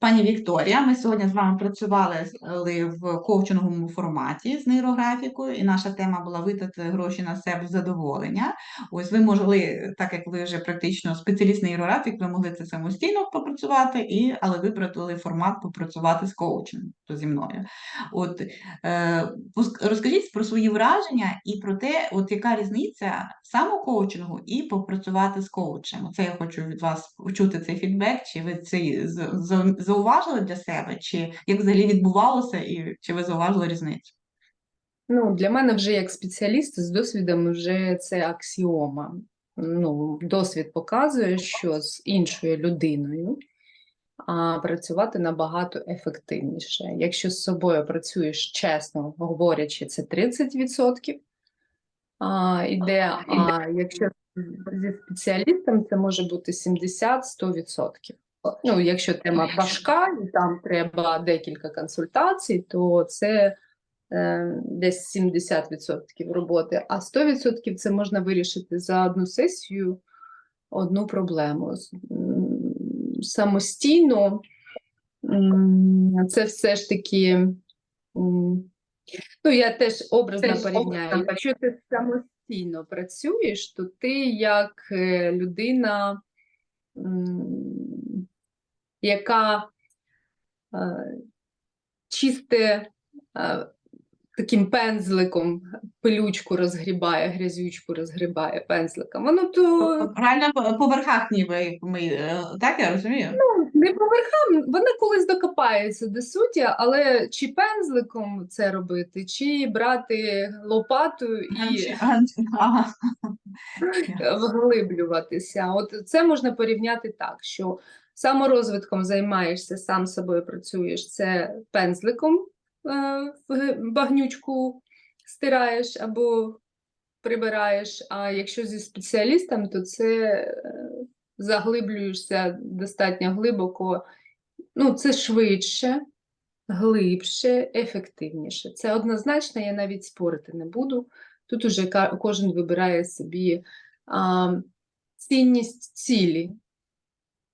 Пані Вікторія, ми сьогодні з вами працювали в коучинговому форматі з нейрографікою, і наша тема була витратити гроші на себе в задоволення. Ось ви могли, так як ви вже практично спеціаліст нейрографік, ви могли це самостійно попрацювати, і, але вибрали формат попрацювати з коучем, то зі мною. От е, розкажіть про свої враження і про те, от яка різниця самокоучингу і попрацювати з коучем. Це я хочу від вас почути цей фідбек, чи ви це зауважили для себе, чи як взагалі відбувалося, і чи ви зауважили різницю? Ну, для мене вже як спеціаліст з досвідом вже це аксіома. Ну, досвід показує, що з іншою людиною працювати набагато ефективніше. Якщо з собою працюєш чесно, говорячи, це 30% а, іде, а якщо зі спеціалістом, це може бути 70-100%. Ну, якщо тема важка і там треба декілька консультацій, то це е, десь 70% роботи, а 100% це можна вирішити за одну сесію одну проблему. Самостійно це все ж таки. Ну, я теж образно Теж порівняю. образно. Якщо ти самостійно працюєш, то ти як е, людина, яка е, чисте е, таким пензликом пилючку розгрібає, грязючку розгрібає пензликом. Воно то Правильно по верхах ніби ми е, так я розумію? Ну, не по верхам, вони колись докопаються до суті, але чи пензликом це робити, чи брати лопату і вглиблюватися. От це можна порівняти так, що саморозвитком займаєшся, сам собою працюєш, це пензликом в багнючку стираєш або прибираєш. А якщо зі спеціалістом, то це е, заглиблюєшся достатньо глибоко. Ну, це швидше, глибше, ефективніше. Це однозначно, я навіть спорити не буду. Тут уже кожен вибирає собі а, цінність цілі.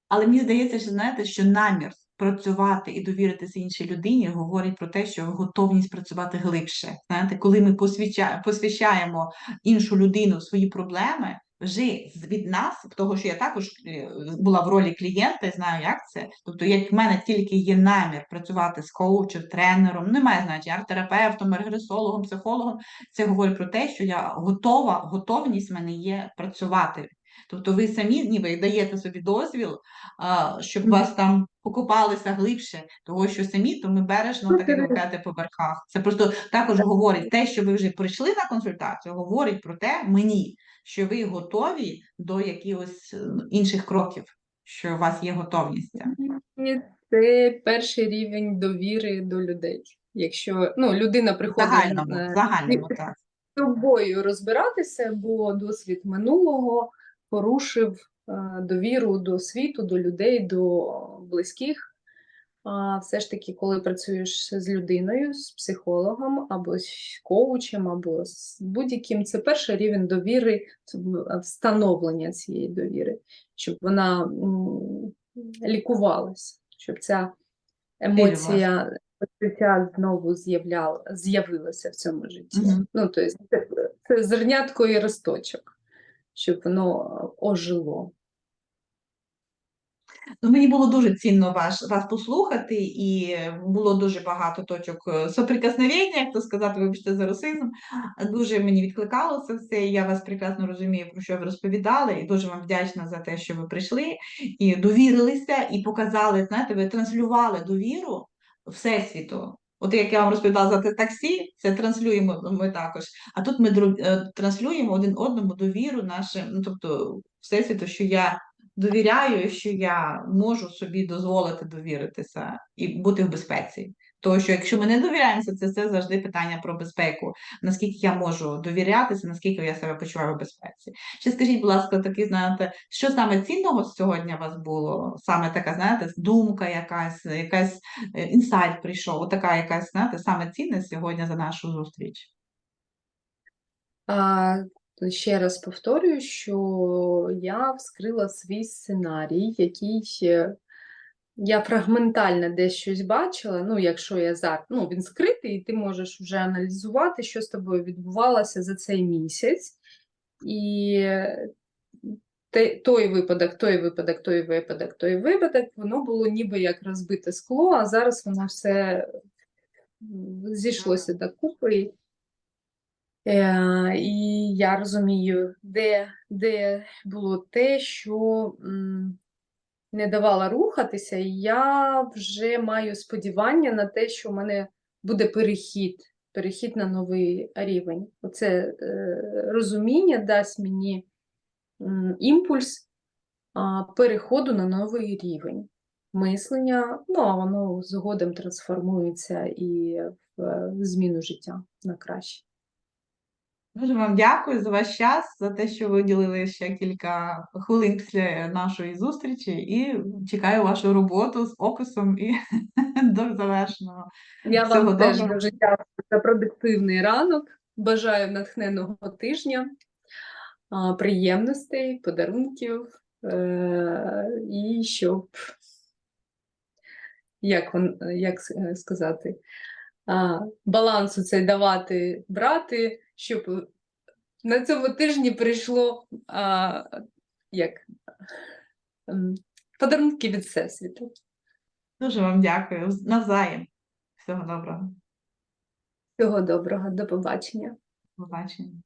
Але мені здається, що знаєте, що намір працювати і довіритися іншій людині говорить про те, що готовність працювати глибше. Знаєте, коли ми посвящаємо іншу людину свої проблеми, вже від нас, того, що я також е, була в ролі клієнта, знаю, як це. Тобто, як в мене тільки є намір працювати з коучем, тренером, немає значення, арт-терапевтом, регресологом, психологом, це говорить про те, що я готова, готовність в мене є працювати. Тобто ви самі ніби даєте собі дозвіл, а, щоб вас там покопалися глибше, того що самі, то ми бережно так і це- по верхах. Це просто також говорить те, що ви вже прийшли на консультацію, говорить про те мені, що ви готові до якихось е, інших кроків, що у вас є готовність. це перший рівень довіри до людей. Якщо ну, людина приходить загальному, е, загальному, так. з тобою розбиратися, бо досвід минулого порушив е, довіру до світу, до людей, до близьких. А все ж таки, коли працюєш з людиною, з психологом або з коучем, або з будь-яким, це перший рівень довіри, встановлення цієї довіри, щоб вона лікувалася, щоб ця емоція почуття знову з'явилося в цьому житті. Мгм. Ну, тобто, це, це зернятко і росточок, щоб воно ожило. Ну, мені було дуже цінно ваш, вас послухати, і було дуже багато точок е, соприкосновення, як то сказати, вибачте за расизм. Дуже мені відкликалося все, і я вас прекрасно розумію, про що ви розповідали, і дуже вам вдячна за те, що ви прийшли і довірилися, і показали, знаєте, ви транслювали довіру Всесвіту. От як я вам розповідала за те таксі, це транслюємо ми також. А тут ми е, транслюємо один одному довіру нашим, ну тобто Всесвіту, що я довіряю, що я можу собі дозволити довіритися і бути в безпеці. Тому що якщо ми не довіряємося, це, це завжди питання про безпеку. Наскільки я можу довірятися, наскільки я себе почуваю в безпеці. Ще скажіть, будь ласка, такі, знаєте, що саме цінного сьогодні у вас було? Саме така, знаєте, думка якась, якась е, інсайт прийшов, отака якась, знаєте, саме цінне сьогодні за нашу зустріч. А, ще раз повторюю, що я вскрила свій сценарій, який я фрагментально десь щось бачила. Ну, якщо я зараз, ну, він скритий, і ти можеш вже аналізувати, що з тобою відбувалося за цей місяць. І той випадок, той випадок, той випадок, той випадок, воно було ніби як розбите скло, а зараз воно все зійшлося докупи. Е, і я розумію, де, де було те, що м, не давало рухатися, і я вже маю сподівання на те, що в мене буде перехід, перехід на новий рівень. Оце е, розуміння дасть мені імпульс переходу на новий рівень мислення, ну а воно згодом трансформується і в е, зміну життя на краще. Дуже вам дякую за ваш час, за те, що ви виділили ще кілька хвилин після нашої зустрічі, і чекаю вашу роботу з описом і до завершеного. Я Всього вам теж дуже дякую за продуктивний ранок. Бажаю натхненного тижня, приємностей, подарунків е, і щоб, як, як е, сказати, балансу цей давати, брати, щоб на цьому тижні прийшло а, як, ем, подарунки від Всесвіту. Дуже вам дякую. Навзаєм. Всього доброго. Всього доброго, до побачення. До побачення.